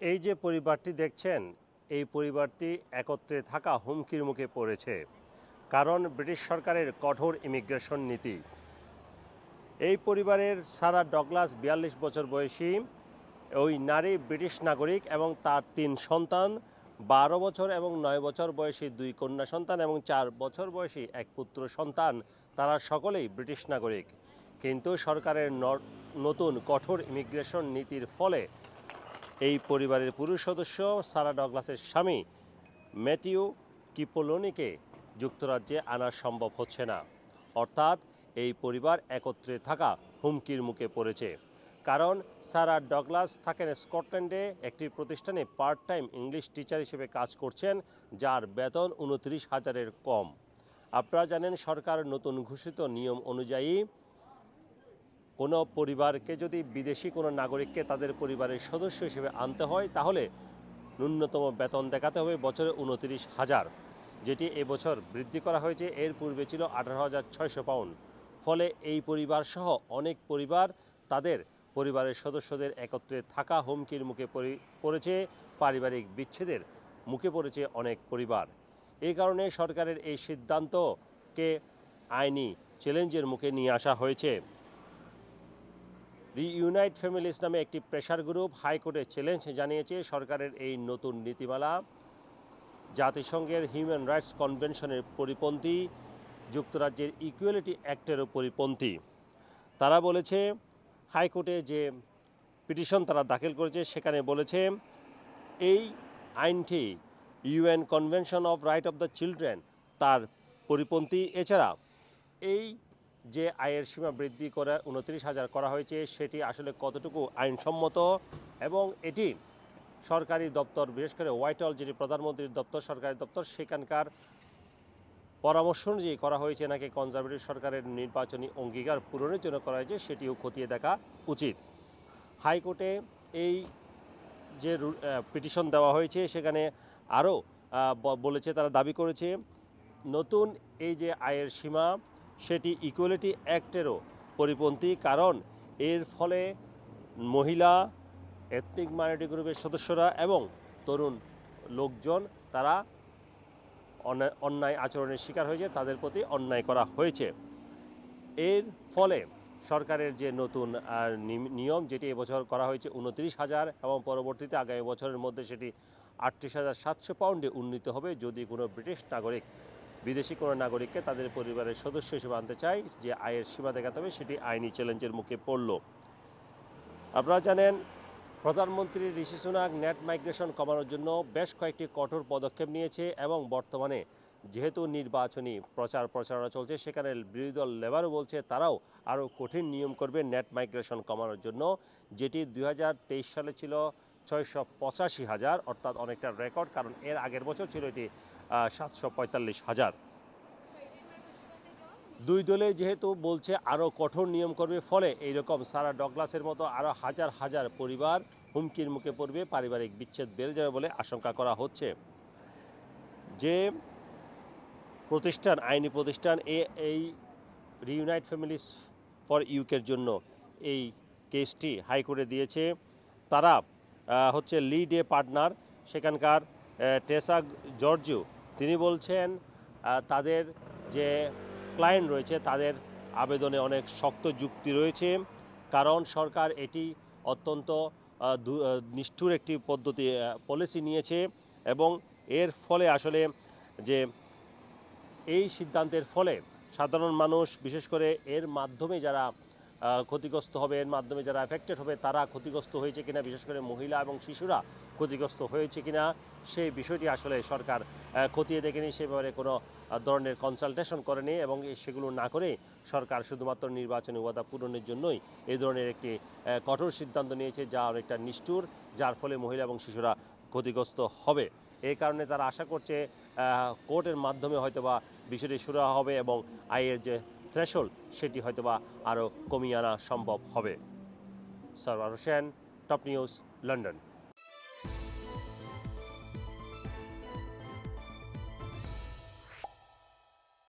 এই যে পরিবারটি দেখছেন, এই পরিবারটি একত্রে থাকা হুমকির মুখে পড়েছে কারণ ব্রিটিশ সরকারের কঠোর ইমিগ্রেশন নীতি। এই পরিবারের সারা ডগলাস বিয়াল্লিশ বছর বয়সী ওই নারী ব্রিটিশ নাগরিক এবং তার তিন সন্তান, বারো বছর এবং নয় বছর বয়সী দুই কন্যা সন্তান এবং চার বছর বয়সী এক পুত্র সন্তান, তারা সকলেই ব্রিটিশ নাগরিক। কিন্তু সরকারের নতুন কঠোর ইমিগ্রেশন নীতির ফলে এই পরিবারের পুরুষ সদস্য সারা ডগলাসের স্বামী ম্যাটিউ কিপোলোনিকে যুক্তরাজ্যে আনা সম্ভব হচ্ছে না। অর্থাৎ এই পরিবার একত্রে থাকা হুমকির মুখে পড়েছে। কারণ সারা ডগলাস থাকেন স্কটল্যান্ডে, একটি প্রতিষ্ঠানে পার্ট টাইম ইংলিশ টিচার হিসেবে কাজ করছেন, যার বেতন উনত্রিশ হাজারের কম। আপনারা জানেন সরকার নতুন ঘোষিত নিয়ম অনুযায়ী কোনো পরিবারকে যদি বিদেশি কোনো নাগরিককে তাদের পরিবারের সদস্য হিসেবে আনতে হয়, তাহলে ন্যূনতম বেতন দেখাতে হবে বছরে উনত্রিশ হাজার, যেটি এবছর বৃদ্ধি করা হয়েছে। এর পূর্বে ছিল আঠারো হাজার ছয়শো পাউন্ড। ফলে এই পরিবার সহ অনেক পরিবার তাদের পরিবারের সদস্যদের একত্রে থাকা হুমকির মুখে পড়ে- পড়েছে। পারিবারিক বিচ্ছেদের মুখে পড়েছে অনেক পরিবার। এই কারণে সরকারের এই সিদ্ধান্তকে আইনি চ্যালেঞ্জের মুখে নিয়ে আসা হয়েছে। রিইউনাইট ফ্যামিলিস নামে একটি প্রেশার গ্রুপ হাইকোর্টে চ্যালেঞ্জ জানিয়েছে সরকারের এই নতুন নীতিমালা। জাতিসংঘের হিউম্যান রাইটস কনভেনশনের পরিপন্থী, যুক্তরাজ্যের ইকুয়ালিটি অ্যাক্টেরও পরিপন্থী। তারা বলেছে, হাইকোর্টে যে পিটিশন তারা দাখিল করেছে সেখানে বলেছে, এই আইনটি UN convention of right of the children তার পরিপন্থী। এছাড়া এই যে আয়ের সীমা বৃদ্ধি করে উনত্রিশ হাজার করা হয়েছে, সেটি আসলে কতটুকু আইনসম্মত? এবং এটি সরকারি দপ্তর, বিশেষ করে হোয়াইট হল যেটি প্রধানমন্ত্রীর দপ্তর, সরকারি দপ্তর, সেখানকার পরামর্শ অনুযায়ী করা হয়েছে নাকি কনজারভেটিভ সরকারের নির্বাচনী অঙ্গীকার পূরণের জন্য করা হয়েছে, সেটিও খতিয়ে দেখা উচিত। হাইকোর্টে এই যে পিটিশন দেওয়া হয়েছে, সেখানে আরও বলেছে, তারা দাবি করেছে, নতুন এই যে আয়ের সীমা সেটি ইকুয়ালিটি অ্যাক্টেরও পরিপন্থী, কারণ এর ফলে মহিলা এথনিক মাইনরিটি গ্রুপের সদস্যরা এবং তরুণ লোকজন, তারা অন্যায়- আচরণের শিকার হয়েছে, তাদের প্রতি অন্যায় করা হয়েছে। এর ফলে সরকারের যে নতুন নিয়ম, যেটি এবছর করা হয়েছে উনত্রিশ হাজার এবং পরবর্তীতে আগামী বছরের মধ্যে সেটি আটত্রিশ হাজার সাতশো পাউন্ডে উন্নীত হবে, যদি কোনো ব্রিটিশ নাগরিক বিদেশি কোনো নাগরিককে তাদের পরিবারের সদস্য হিসেবে আনতে চায় যে আয়ের সীমা দেখাতে হবে সেটি আইনি চ্যালেঞ্জের মুখে পড়ল। আপনারা জানেন, প্রধানমন্ত্রী ঋষি সুনাক নেট মাইগ্রেশন কমানোর জন্য বেশ কয়েকটি কঠোর পদক্ষেপ নিয়েছে এবং বর্তমানে যেহেতু নির্বাচনী প্রচার প্রচারণা চলছে, সেখানে বিরোধী দল লেবারও বলছে তারাও আরও কঠিন নিয়ম করবে নেট মাইগ্রেশন কমানোর জন্য, যেটি দু হাজার তেইশ সালে ছিল ছয়শো পঁচাশি হাজার, অর্থাৎ অনেকটা রেকর্ড, কারণ এর আগের বছর ছিল এটি সাতশো পঁয়তাল্লিশ হাজার। দুই দলে যেহেতু বলছে আরও কঠোর নিয়ম করবে, ফলে এইরকম সারা ডগলাসের মতো আরও হাজার হাজার পরিবার হুমকির মুখে পড়বে, পারিবারিক বিচ্ছেদ বেড়ে যাবে বলে আশঙ্কা করা হচ্ছে। যে প্রতিষ্ঠান, আইনি প্রতিষ্ঠান, এ, এই রিউনাইট ফ্যামিলিস ফর ইউকের জন্য এই কেসটি হাইকোর্টে দিয়েছে। তারা হচ্ছে লিড এ পার্টনার, সেখানকার টেসা জর্জিও তিনি বলছেন তাদের যে ক্লায়েন্ট রয়েছে, তাদের আবেদনে অনেক শক্ত যুক্তি রয়েছে, কারণ সরকার এটি অত্যন্ত নিষ্ঠুর একটি পদ্ধতি পলিসি নিয়েছে এবং এর ফলে আসলে যে এই সিদ্ধান্তের ফলে সাধারণ মানুষ, বিশেষ করে এর মাধ্যমে যারা ক্ষতিগ্রস্ত হবে এর মাধ্যমে যারা এফেক্টেড হবে, তারা ক্ষতিগ্রস্ত হয়েছে কিনা, বিশেষ করে মহিলা এবং শিশুরা ক্ষতিগ্রস্ত হয়েছে কিনা সেই বিষয়টি আসলে সরকার খতিয়ে দেখেনি। সে ব্যাপারে কোনো ধরনের কনসালটেশন করেনি এবং সেগুলো না করে সরকার শুধুমাত্র নির্বাচনী ওয়াদা পূরণের জন্যই এই ধরনের একটি কঠোর সিদ্ধান্ত নিয়েছে যা অনেকটা নিষ্ঠুর, যার ফলে মহিলা এবং শিশুরা ক্ষতিগ্রস্ত হবে। এই কারণে তারা আশা করছে কোর্টের মাধ্যমে হয়তোবা বিষয়টি শুরু হবে এবং আয়ের যে থ্রেশহোল্ড সেটি হয়তোবা আরও কমিয়ে আনা সম্ভব হবে। Sarwar Hossain top news London